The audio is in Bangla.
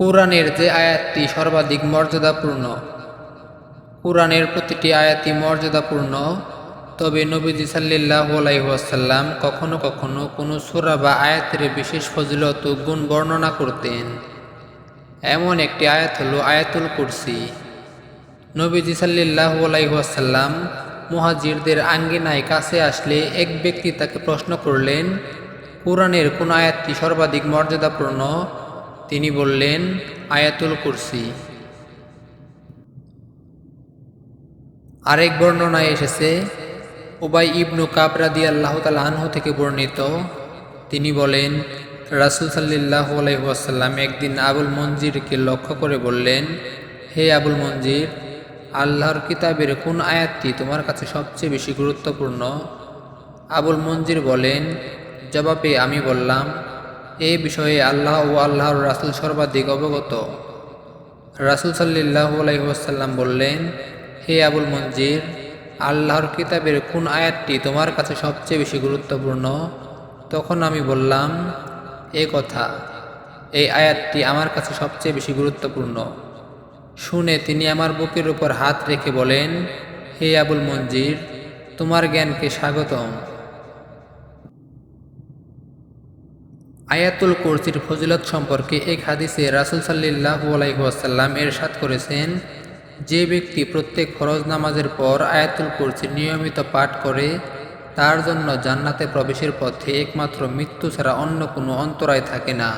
কোরআনের যে আয়াতটি সর্বাধিক মর্যাদাপূর্ণ, কোরআনের প্রতিটি আয়াতই মর্যাদাপূর্ণ, তবে নবীজি সাল্লাহ আলাইসাল্লাম কখনো কখনো কোনো সুরা বা আয়াতের বিশেষ ফজিলত গুণ বর্ণনা করতেন। এমন একটি আয়াত হলো আয়াতুল কুরসি। নবীজি সাল্লাহ আলাইসাল্লাম মুহাজিরদের আঙ্গিনায় কাছে আসলে এক ব্যক্তি তাকে প্রশ্ন করলেন, কোরআনের কোন আয়াতটি সর্বাধিক মর্যাদাপূর্ণ তিনি বললেন, আয়াতুল কুরসি। আরেক বর্ণনায় এসেছে, উবাই ইবনু কাবরাদি আল্লাহ তাল আনহু থেকে বর্ণিত, তিনি বলেন, রাসুল সাল্লাহ আলাইসাল্লাম একদিন আবুল মঞ্জিরকে লক্ষ্য করে বললেন, হে আবুল মঞ্জির আল্লাহর কিতাবের কোন আয়াতটি তোমার কাছে সবচেয়ে বেশি গুরুত্বপূর্ণ? আবুল মঞ্জির বলেন, জবাবে আমি বললাম এই বিষয়ে আল্লাহ ও আল্লাহর রাসুল সর্বাধিক অবগত। রাসুল সাল্লাহ আলাইসাল্লাম বললেন, হে আবুল মঞ্জির, আল্লাহর কিতাবের কোন আয়াতটি তোমার কাছে সবচেয়ে বেশি গুরুত্বপূর্ণ? তখন আমি বললাম, এ কথা, এই আয়াতটি আমার কাছে সবচেয়ে বেশি গুরুত্বপূর্ণ। শুনে তিনি আমার বুকের উপর হাত রেখে বলেন, হে আবুল মঞ্জির, তোমার জ্ঞানকে স্বাগতম। আয়াতুল কুরসির ফজিলত সম্পর্কে এক হাদিসে রাসুল সাল্লাহ এর এরশাদ করেছেন, যে ব্যক্তি প্রত্যেক ফরজ নামাজের পর আয়াতুল কুরসি নিয়মিত পাঠ করে, তার জন্য জান্নাতে প্রবেশের পথে একমাত্র মৃত্যু ছাড়া অন্য কোনো অন্তরায় থাকে না।